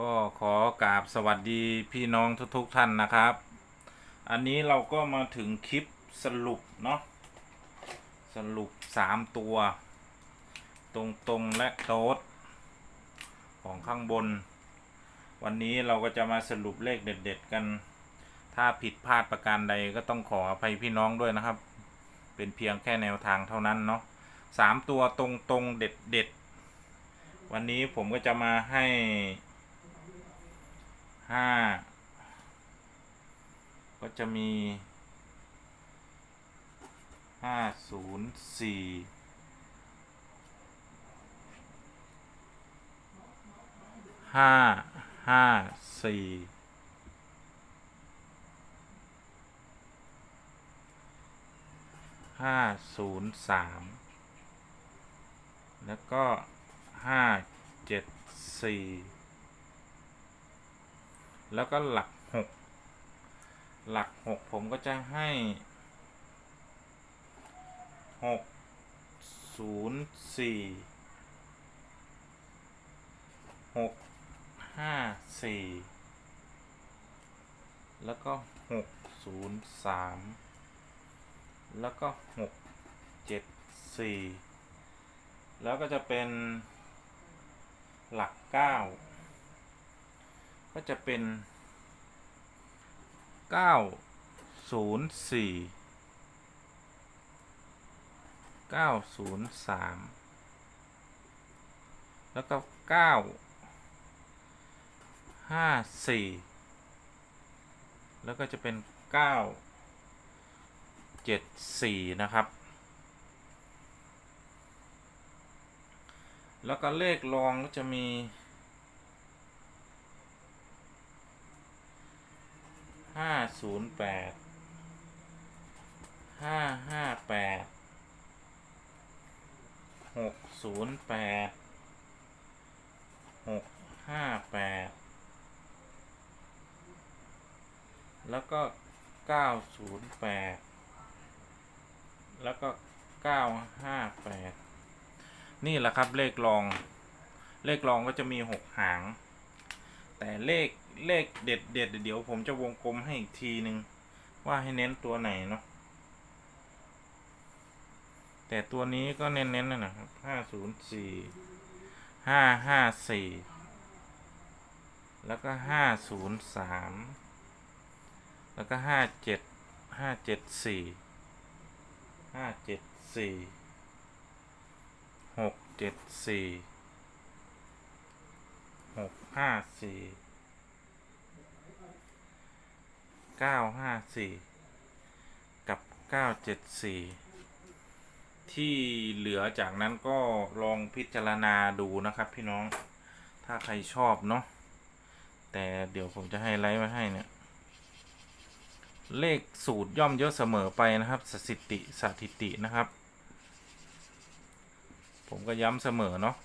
ก็ขอกราบสวัสดีพี่น้องทุกๆท่านนะครับ อันนี้เราก็มาถึงคลิปสรุปเนาะสรุป 3 ตัว ตรงๆและโต๊ดของข้างบน วันนี้เราก็จะมาสรุปเลขเด็ด ๆ กัน ถ้าผิดพลาดประการใดก็ต้องขออภัยพี่น้องด้วยนะครับ เป็นเพียงแค่แนวทางเท่านั้นเนาะสามตัวตรงๆเด็ดๆวันนี้ผมก็จะมาให้ ห้าก็จะมีห้าศูนย์สี่ห้าห้าสี่ห้าศูนย์สามแล้วก็ห้าเจ็ดสี่ แล้วก็หลักหกหลักหกผมก็จะให้หกศูนย์สี่หกห้าสี่แล้วก็หกศูนย์สามแล้วก็หกเจ็ดสี่แล้วก็จะเป็นหลักเก้า ก็จะเป็น 9 0 4 9 0 3 แล้วก็ 9 5 4 แล้วก็จะเป็น 9 7 4 นะครับ แล้วก็เลขรองก็จะมี ศูนย์แปดห้าห้าแปดหกศูนย์แปดหกห้าแปดแล้วก็เก้าศูนย์แปดแล้วก็เก้าห้าแปดนี่แหละครับเลขรอง เลขรองก็จะมีหกหาง แต่เลขเลขเด็ดเด็ดเดี๋ยวผมจะวงกลมให้อีกทีหนึ่งว่าให้เน้นตัวไหนเนาะแต่ตัวนี้ก็เน้นๆนะนะครับห้าศูนย์สี่ห้าห้าสี่แล้วก็ห้าศูนย์สามแล้วก็ห้าเจ็ดห้าเจ็ดสี่ห้าเจ็ดสี่หกเจ็ดสี่ หกห้าสี่เก้าห้าสี่กับเก้าเจ็ดสี่ที่เหลือจากนั้นก็ลองพิจารณาดูนะครับพี่น้องถ้าใครชอบเนาะแต่เดี๋ยวผมจะให้ไลฟ์ไว้ให้เนี่ยเลขสูตรย่อมเยอะเสมอไปนะครับ สถิติสถิตินะครับ ผมก็ย้ำเสมอเนาะ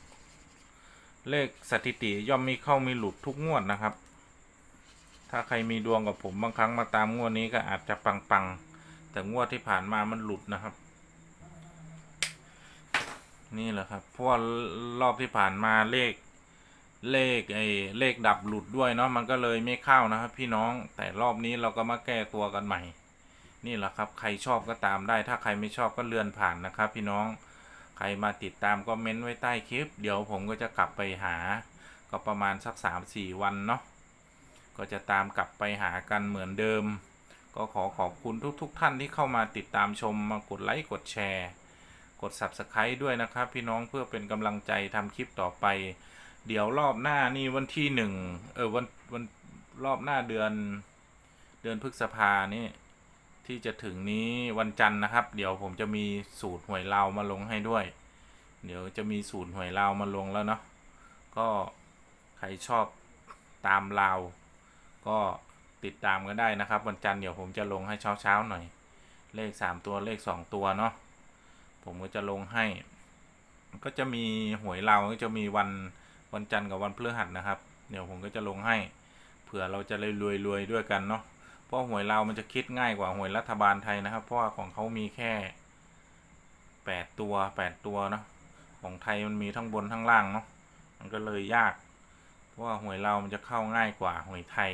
เลขสถิติย่อมมีเข้ามีหลุดทุกงวดนะครับ ถ้าใครมีดวงกับผมบางครั้งมาตามงวดนี้ก็อาจจะปังๆ แต่งวดที่ผ่านมามันหลุดนะครับ นี่แหละครับเพราะรอบที่ผ่านมาเลขเลขไอ้เลขดับหลุดด้วยเนาะมันก็เลยไม่เข้านะครับ พี่น้องแต่รอบนี้เราก็มาแก้ตัวกันใหม่ นี่แหละครับ ใครชอบก็ตามได้ ถ้าใครไม่ชอบก็เลื่อนผ่านนะครับ พี่น้อง ใครมาติดตามก็เม้นไว้ใต้คลิป เดี๋ยวผมก็จะกลับไปหา ก็ประมาณสักสามสี่วันเนาะก็จะตามกลับไปหากันเหมือนเดิม ก็ขอขอบคุณทุกๆทท่านที่เข้ามาติดตามชมมากดไลค์กดแชร์ กด Subscribe ด้วยนะครับ พี่น้องเพื่อเป็นกำลังใจทำคลิปต่อไป เดี๋ยวรอบหน้านี่วันที่หนึ่งเออวันวันรอบหน้าเดือน เดือนพฤษภานี่ ที่จะถึงนี้วันจันทร์นะครับ เดี๋ยวผมจะมีสูตรหวยลาวมาลงให้ด้วย เดี๋ยวจะมีสูตรหวยลาวมาลงแล้วเนาะก็ใครชอบตามลาวก็ติดตามกันได้นะครับ วันจันทร์เดี๋ยวผมจะลงให้เช้าๆหน่อย เลขสามตัวเลขสองตัวเนาะผมก็จะลงให้ ก็จะมีหวยเราวก็จะมีวันวันจันทร์กับวันพฤหัสนะครับ เดี๋ยวผมก็จะลงให้ เผื่อเราจะเลยรวยๆด้วยกันเนาะ เพราะหวยเรามันจะคิดง่ายกว่าหวยรัฐบาลไทยนะครับ เพราะว่าของเขามีแค่แปดตัวแปดตัวเนาะของไทยมันมีทั้งบนทั้งล่างเนาะมันก็เลยยาก เพราะว่าหวยเรามันจะเข้าง่ายกว่าหวยไทย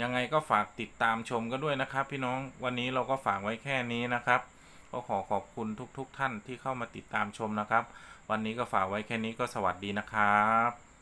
ยังไงก็ฝากติดตามชมกันด้วยนะครับ พี่น้องวันนี้เราก็ฝากไว้แค่นี้นะครับ ก็ขอขอบคุณทุกๆทท่านที่เข้ามาติดตามชมนะครับ วันนี้ก็ฝากไว้แค่นี้ก็สวัสดีนะครับ